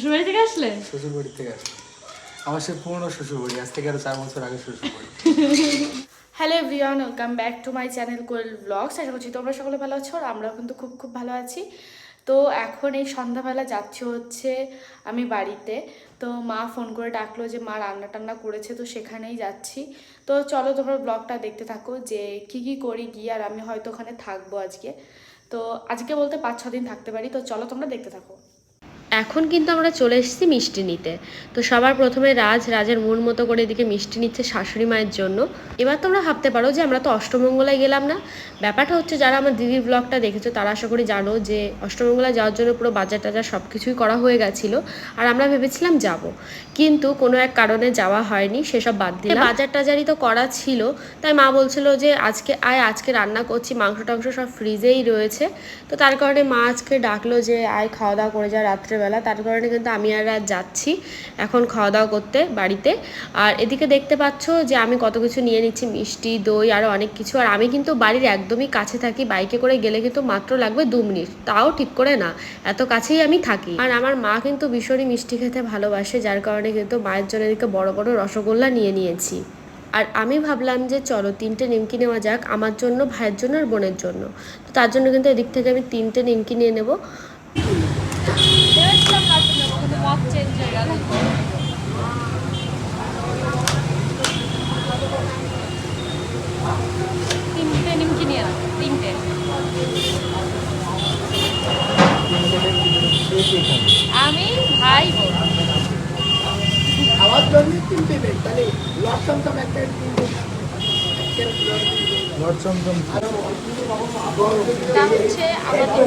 শ্বশুরবাড়ি থেকে আসলে? শ্বশুরবাড়ি থেকে আসে আমার সে পুরনো শ্বশুর বাড়ি আজ থেকে আরও চার বছর আগে শ্বশুর hello everyone welcome back to my channel Koel blogs আশা করছি তোমরা সকলে ভালো আছো আর আমরাও কিন্তু খুব খুব ভালো আছি। তো এখন এই সন্ধ্যাবেলা যাচ্ছি হচ্ছে আমি বাড়িতে। তো মা ফোন করে ডাকলো যে মা রান্না টান্না করেছে তো সেখানেই যাচ্ছি। তো চলো তোমরা ব্লগটা দেখতে থাকো যে কি কি করি গিয়ে আর আমি হয়তো ওখানে থাকব আজকে। তো আজকে বলতে পাঁচ ছ দিন থাকতে পারি। তো চলো তোমরা দেখতে থাকো। এখন কিন্তু আমরা চলে এসেছি মিষ্টি নিতে। তো সবার প্রথমে রাজ, রাজের মন মতো করে এদিকে মিষ্টি নিচ্ছে শাশুড়ি মায়ের জন্য। এবার তোমরা ভাবতে পারো যে আমরা তো অষ্টমঙ্গলায় গেলাম না। ব্যাপারটা হচ্ছে যারা আমার দিদির ব্লগটা দেখেছ, তারা আশা করি জানো যে অষ্টমঙ্গলায় যাওয়ার জন্য পুরো বাজার টাজার সব কিছুই করা হয়ে গেছিল আর আমরা ভেবেছিলাম যাব। কিন্তু কোনো এক কারণে যাওয়া হয়নি, সেসব বাদ দিয়ে বাজার টাজারই তো করা ছিল। তাই মা বলছিল যে আজকে আয়, আজকে রান্না করছি মাংস টাংস সব ফ্রিজেই রয়েছে। তো তার কারণে মা আজকে ডাকলো যে, আয় খাওয়া দাওয়া করে যা রাত্রেবেলা, তার কারণে কিন্তু আমি আর রাত যাচ্ছি এখন খাওয়া দাওয়া করতে বাড়িতে। আর এদিকে দেখতে পাচ্ছ যে আমি কত কিছু নিয়ে নিচ্ছি, মিষ্টি, দই আরও অনেক কিছু। আর আমি কিন্তু বাড়ির একদমই কাছে থাকি, বাইকে করে গেলে কিন্তু মাত্র লাগবে দু মিনিট। তাও ঠিক করে না, এত কাছেই আমি থাকি। আর আমার মা কিন্তু ভীষণই মিষ্টি খেতে ভালোবাসে, যার কারণে কিন্তু মায়ের জন্য এদিকে বড় বড় রসগোল্লা নিয়ে নিয়েছি। আর আমি ভাবলাম যে চলো তিনটে নিমকি নেওয়া যাক, আমার জন্য, ভাইয়ের জন্য আর বোনের জন্য। তো তার জন্য কিন্তু এদিক থেকে আমি তিনটে নিমকি নিয়ে নেব ভেবেছিলাম কালকে নেব কিন্তু মত চেঞ্জ হয়ে গেল তিনটে নিমকি নিয়ে নাও তিনটে। আমি ভাই বোন আমার জন্য তিনটে নেই তাহলে তো একটা তিনটে লট চমচম। এটা হচ্ছে আমাদের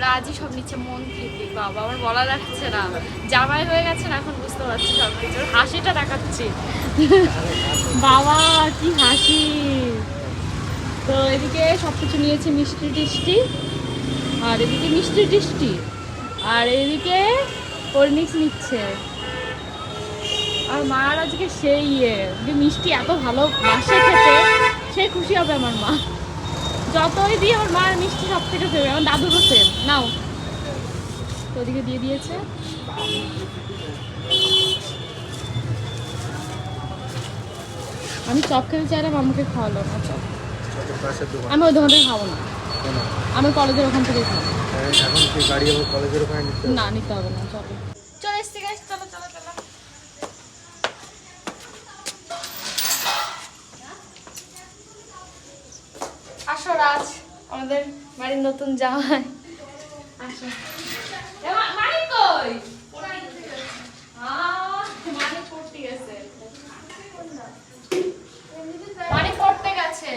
রাজি সব মন থেকে। বাবা, আমার বলা না। জামাই হয়ে গেছে না এখন বুঝতে পারছি সব কিছু। হাসিটা দেখাচ্ছি। বাবা, কি হাসি। তো এদিকে সব কিছু নিয়েছি মিষ্টি টিষ্টি। আর এদিকে মিষ্টি টিষ্টি। আর এদিকে নিচ্ছে। আর মার আজকে সেই ইয়ে। মিষ্টি এত ভালো বাসে খেতে। সে খুশি হবে আমার মা। যতই দিয়ে আমার মার মিষ্টি সব থেকে ফেবে আমার দাদুরও সেম নাও। তো ওদিকে দিয়ে দিয়েছে। আমি চপ খেতে চাইলাম আমাকে খাওয়ালো না চপ। আমি ওই দোকান খাব না। আমি কলেজের ওখান থেকে খাব। হ্যাঁ, এখন গাড়ি কলেজের ওখানে না নিতে হবে না চলে গেছে।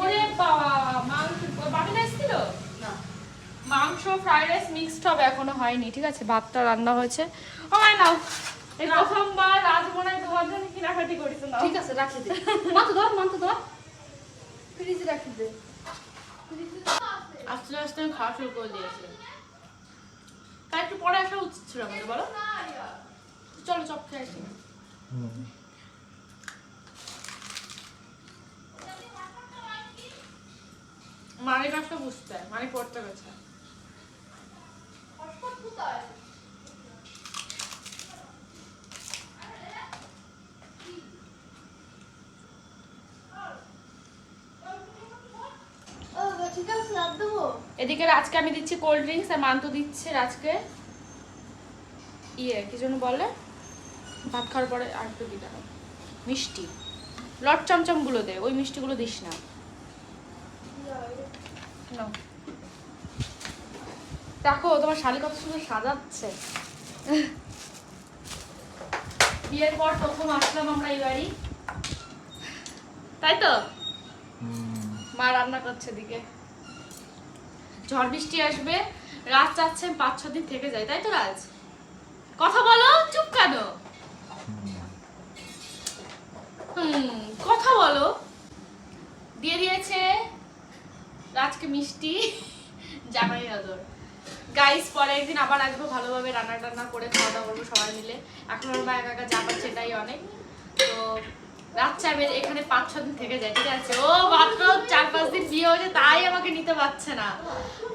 ওরে বাবা মাংস ফ্রাইড রাইস মিক্সড হবে এখনও হয়নি ঠিক আছে? ভাতটা রান্না হয়েছে। ও নাও এই প্রথমবার রাজমোনায় কেনাকাটি করেছে না ঠিক আছে রাখি দে। মাথা ধর মাথা ধর। ফ্রিজে রাখি দে। আস্তে আস্তে আমি খাওয়া শুরু করে দিয়েছি। তাই একটু পরে আসা উচিত ছিল আমাদের বলো। চলো চপ খেয়ে আসি। মানে কাজটা বুঝতে মানে পড়তে গেছে ঠিক আছে লাভ দেবো এদিকে আজকে আমি দিচ্ছি কোল্ড ড্রিঙ্কস আর মান্তু দিচ্ছে রাজকে ইয়ে কি জন্য বলে? ভাত খাওয়ার পরে আর একটু দিতে হবে। মিষ্টি। লট চমচমগুলো দে ওই মিষ্টিগুলো দিস না। দেখো তোমার শালি কত সুন্দর সাজাচ্ছে। বিয়ের পর প্রথম আসলাম আমরা এই বাড়ি। তাই তো? মা রান্না করছে দিকে ঝড় বৃষ্টি আসবে, রাত চাচ্ছে পাঁচ ছ দিন থেকে যায় তাই তো রাজ? কথা বলো, চুপ কেন? হুম, কথা বলো। দিয়ে দিয়েছে রাজকে মিষ্টি, জামাই আদর। গাইস পরে একদিন আবার আসব, ভালোভাবে রান্না টান্না করে খাওয়া দাওয়া করব সবাই মিলে। এখন আমার মা একা একা যা এটাই অনেক। রাত্রে আমি এখানে পাঁচ ছ দিন থেকে যাই ঠিক আছে? ও মাত্র চার পাঁচ দিন বিয়ে হয়েছে তাই আমাকে নিতে পারছে না।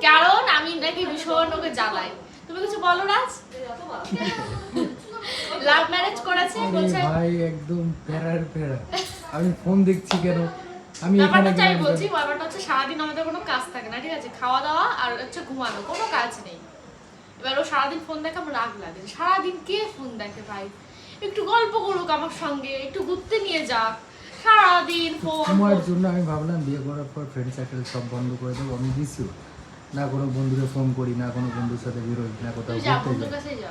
কারণ আমি নাকি ভীষণ ওকে জ্বালাই। তুমি কিছু বলো রাজ? লাভ ম্যারেজ করেছে? বলছে ভাই একদম প্যারার প্যারা। আমি ফোন দেখছি কেন? আমি ব্যাপারটা আমি বলছি ব্যাপারটা হচ্ছে সারাদিন আমাদের কোনো কাজ থাকে না ঠিক আছে? খাওয়া দাওয়া আর হচ্ছে ঘুমানো কোনো কাজ নেই। এবার ও সারাদিন ফোন দেখে আমার রাগ লাগে। সারাদিন কে ফোন দেখে ভাই? একটু গল্প করুক আমার সঙ্গে একটু ঘুরতে নিয়ে যাক। সারাদিন ফোন সময়ের জন্য আমি ভাবলাম বিয়ে করার পর ফ্রেন্ড সার্কেল সব বন্ধ করে দেবো আমি দিছিও না কোনো বন্ধুকে ফোন করি না কোনো বন্ধুর সাথে বেরোই না কোথাও ঘুরতে যাই।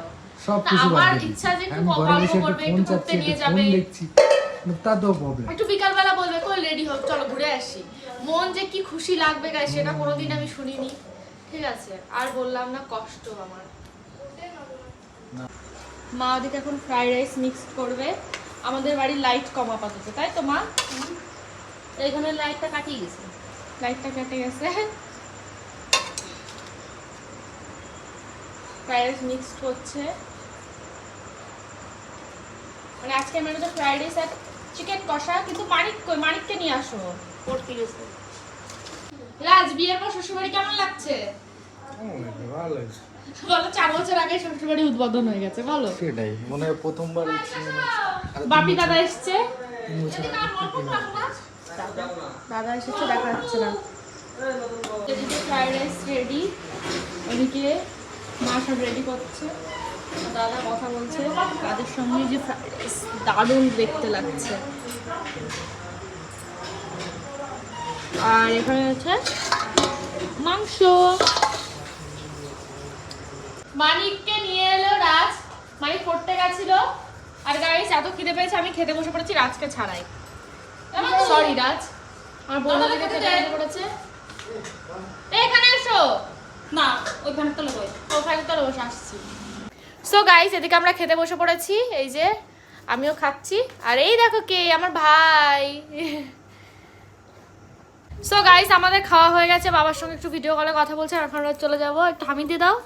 সব কিছু আমার ইচ্ছা যে একটু গল্প করবে, একটু ঘুরতে নিয়ে যাবে। দেখছি। তা তো প্রবলেম একটু বিকালবেলা বলবে কই রেডি হোক চলো ঘুরে আসি। মন যে কি খুশি লাগবে গাই সেটা কোনোদিন আমি শুনিনি। ঠিক আছে আর বললাম না কষ্ট আমার। মা ওদিকে এখন ফ্রাইড রাইস মিক্স করবে। আমাদের বাড়ির লাইট কম আপাতত তাই তো মা? এইখানে লাইটটা কাটিয়ে গেছে। লাইটটা কেটে গেছে। ফ্রাইড রাইস মিক্সড করছে। মানে আজকে মেনুতে ফ্রাইড রাইস আর চিকেন কষা কিন্তু মানিক কই? মানিককে নিয়ে আসো। পড়তে গেছে রাজ বিয়ের পর শ্বশুরবাড়ি কেমন লাগছে? বলো চার বছর আগে শ্বশুরবাড়ি উদ্বোধন হয়ে গেছে বলো। সেটাই মনে হয় প্রথমবার বাপি দাদা এসছে? দাদা এসেছে দেখা যাচ্ছে না। এদিকে ফ্রাইড রাইস রেডি মা সব রেডি করছে। দাদা কথা বলছে তাদের সঙ্গে যে ফ্রাইড রাইস দারুণ দেখতে লাগছে। আর এখানে আছে মাংস। মানিককে নিয়ে এলো রাজ। মানিক পড়তে গেছিল। আর গাইস এত খিদে পেয়েছে আমি খেতে বসে পড়েছি রাজকে ছাড়াই। সরি রাজ। আমার বন্ধু থেকে খেতে বসে পড়েছে। এখানে এসো। না ওই ফ্যানের তলে বই ওখানে তো বসে আসছি। সো গাইস এদিকে আমরা খেতে বসে পড়েছি। এই যে আমিও খাচ্ছি। আর এই দেখো কে আমার ভাই। সো গাইস আমাদের খাওয়া হয়ে গেছে। বাবার সঙ্গে একটু ভিডিও কলে কথা বলছে। আর এখন চলে যাব। একটু হামি দিয়ে দাও।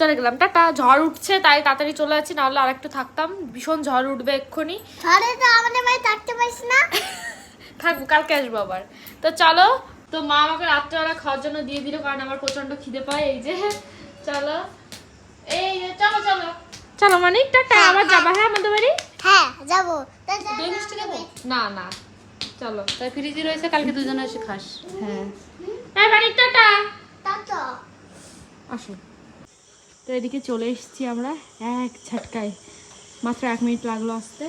চলে গেলাম। টাটা ঝড় উঠছে তাই তাড়াতাড়ি চলে যাচ্ছি নাহলে আর একটু থাকতাম। ভীষণ ঝড় উঠবে এক্ষুনি। ঘরে তো আমাদের বাড়ি থাকতে পারিস না। থাকব কালকে আসব আবার। তো চলো তো মা আমাকে রাত্রেবেলা খাওয়ার জন্য দিয়ে দিল কারণ আমার প্রচণ্ড খিদে পায় এই যে। চলো। এই যে চলো চলো। চলো মানে টাটা আবার যাবা হ্যাঁ আমাদের বাড়ি? হ্যাঁ যাব। দই মিষ্টি দেবো না না। চলো। তাই ফ্রিজে রয়েছে কালকে দুজনে এসে খাস। হ্যাঁ। এই বাড়ি টাটা। তো আসো তো এদিকে চলে এসেছি আমরা এক ঝটকায়। মাত্র এক মিনিট লাগল আসতে।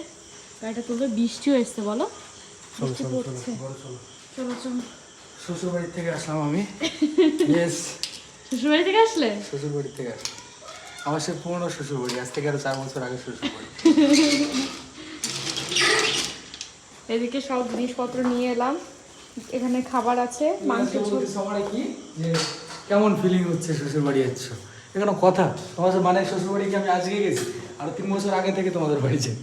গাড়িটা তুলবে বৃষ্টিও এসছে বলো? বৃষ্টি পড়ছে। চলো চলো। থেকে আসলাম আমি। ইয়েস শ্বশুরবাড়ি থেকে আসলে? শ্বশুরবাড়ি থেকে আসলাম। আমার সে পুরনো শ্বশুর বাড়ি আজ থেকে আরও চার বছর আগে এদিকে সব জিনিসপত্র নিয়ে এলাম। এখানে খাবার আছে মাংস সবার কি? যে কেমন ফিলিং হচ্ছে শ্বশুর বাড়ি যাচ্ছ এখানে কথা? তোমাদের মানে শ্বশুর বাড়ি কি আমি আজকে গেছি? আর তিন বছর আগে থেকে তোমাদের বাড়ি যাই।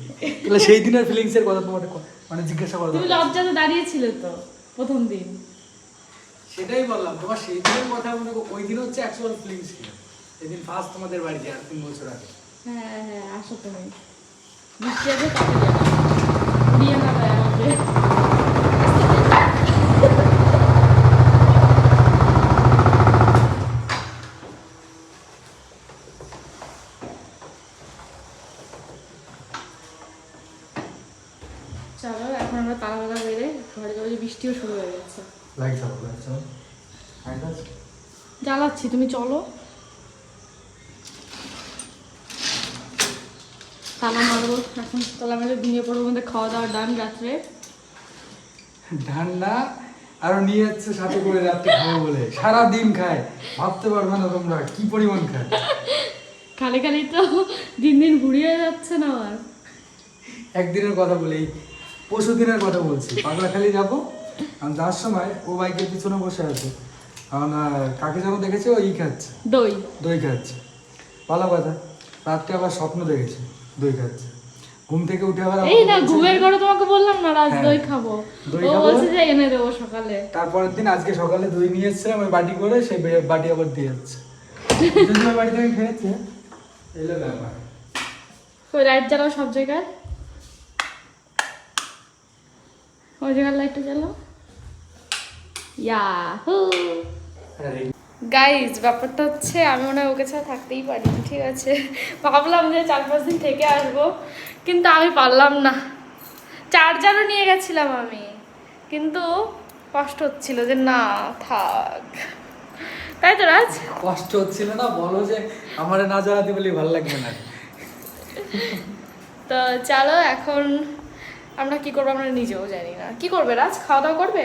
তাহলে সেই দিনের ফিলিংস এর কথা তোমার মানে জিজ্ঞাসা করা তুমি। লজ্জাতে দাঁড়িয়েছিলে তো প্রথম দিন। সেটাই বললাম তোমার সেই দিনের কথা মনে করো, ওই দিন হচ্ছে অ্যাকচুয়াল ফিলিংস ছিল। সেদিন ফার্স্ট তোমাদের বাড়ি যায় আর তিন বছর আগে। হ্যাঁ হ্যাঁ আসো তুমি। বৃষ্টি আছে যাব। বিয়ে না আমাকে চলো এখন আমরা তালা বালা বেড়ে ঘরে যাব যে বৃষ্টিও শুরু হয়ে গেছে লাইট চালো লাইট চালো লাইট আছে জ্বালাচ্ছি তুমি চলো। তালা মারবো এখন তালা মেরে ঘুমিয়ে পড়ব আমাদের খাওয়া দাওয়া ডান রাত্রে। ঠান্ডা আরও নিয়ে যাচ্ছে সাথে করে রাত্রে খাব বলে। সারা দিন খায়। ভাবতে পারবে না তোমরা কি পরিমাণ খায়। খালি খালি তো দিন দিন ঘুরিয়ে যাচ্ছে না আমার একদিনের কথা বলি পরশু দিনের কথা বলছি। পাগলাখালি যাব আমি যাওয়ার সময় ও বাইকের পিছনে বসে আছে। আহ, কাকে যেন দেখেছে ও ই খাচ্ছে। দই। দই খাচ্ছে। ভালো কথা। রাত্রে আবার স্বপ্ন দেখেছে দই খাচ্ছে। ঘুম থেকে উঠে আবার এই না ঘুমের ঘরে তোমাকে বললাম না রাজ হ্যাঁ। দই খাব। দই ও। বলছে যে এনে দেবো সকালে। তারপরের দিন আজকে সকালে দই নিয়ে এসেছিলাম ওই বাটি করে সেই বাটি আবার দিয়ে যাচ্ছে। দুজনের বাড়ি থেকে খেয়েছে। এলো ব্যাপার। ওই লাইট জ্বালাও সব জায়গায়। ওই জায়গার লাইটটা জ্বালাও। ইয়াহু গাইজ ব্যাপারটা হচ্ছে আমি মনে হয় ওকে ছাড়া থাকতেই পারিনি ঠিক আছে? ভাবলাম যে চার পাঁচ দিন থেকে আসব কিন্তু আমি পারলাম না। চার্জারও নিয়ে গেছিলাম আমি কিন্তু কষ্ট হচ্ছিল যে না থাক। তাই তো রাজ? কষ্ট হচ্ছিল না বলো যে আমার না জ্বালাতে বলি ভালো লাগবে না। তো চলো এখন আমরা কি করব আমরা নিজেও জানি না। কি করবে রাজ? খাওয়া দাওয়া করবে?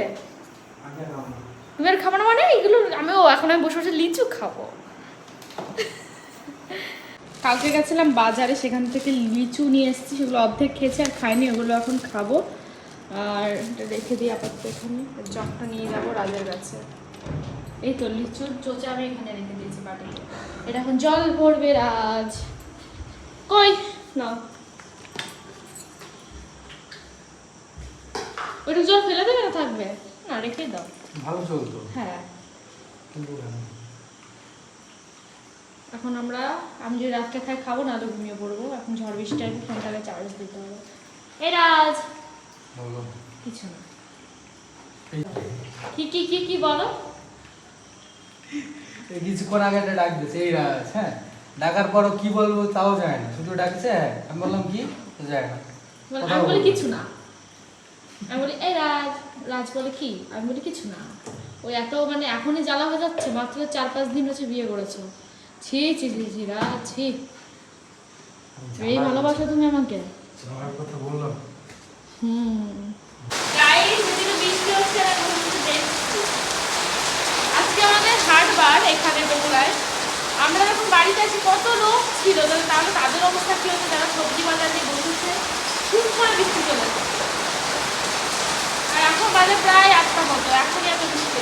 তুমি আর খাব না মানে এগুলো আমিও এখন আমি বসে বসে লিচু খাব। কালকে গেছিলাম বাজারে, সেখান থেকে লিচু নিয়ে এসেছি, সেগুলো অর্ধেক খেয়েছি আর খাইনি, ওগুলো এখন খাব। আর এটা রেখে দিই আপাতত এখানে চকটা নিয়ে যাব রাজের কাছে। এই তো লিচুর চোচা আমি এখানে রেখে দিয়েছি বাটিতে। এটা এখন জল ভরবে রাজ। কই? না। ওইটা জল ফেলে দেবে না থাকবে? না, রেখে দাও। ভালো চলতো। হ্যাঁ। কিন্তু এখন আমরা আমি যদি রাত্রে খাই খাব না তো ঘুমিয়ে পড়ব। এখন ঝড় বৃষ্টি আসবে ফোনটাকে চার্জ দিতে হবে। এই রাজ! বলো। কিছু না। কি কি কি কি বলো? এই কিছুক্ষণ আগে একটা ডাক দিয়েছে এই রাজ হ্যাঁ? ডাকার পরও কি বলব তাও যায় না। শুধু ডাকছে হ্যাঁ? আমি বললাম কি? যায় না। আমি বলি কিছু না। আমি বলি এই রাজ! রাজ বলে কি? আমি বলি কিছু না। ওই এত মানে এখনই জ্বালা হয়ে যাচ্ছে মাত্র চার পাঁচ দিন হচ্ছে বিয়ে করেছ। ছি ছি ছি ছি রাজ ছি। এই ভালোবাসো তুমি আমাকে। কথা বললাম। হুম। আজকে আমাদের হাটবার এখানে আমরা যখন বাড়িতে আছি কত লোক ছিল তাহলে তাহলে তাদের অবস্থা কি হচ্ছে? যারা সবজি বাজার দিয়ে বসেছে খুব করে বৃষ্টি চলে যায়। আর এখন বাজে প্রায় আটটা মতো এখনই এত বৃষ্টি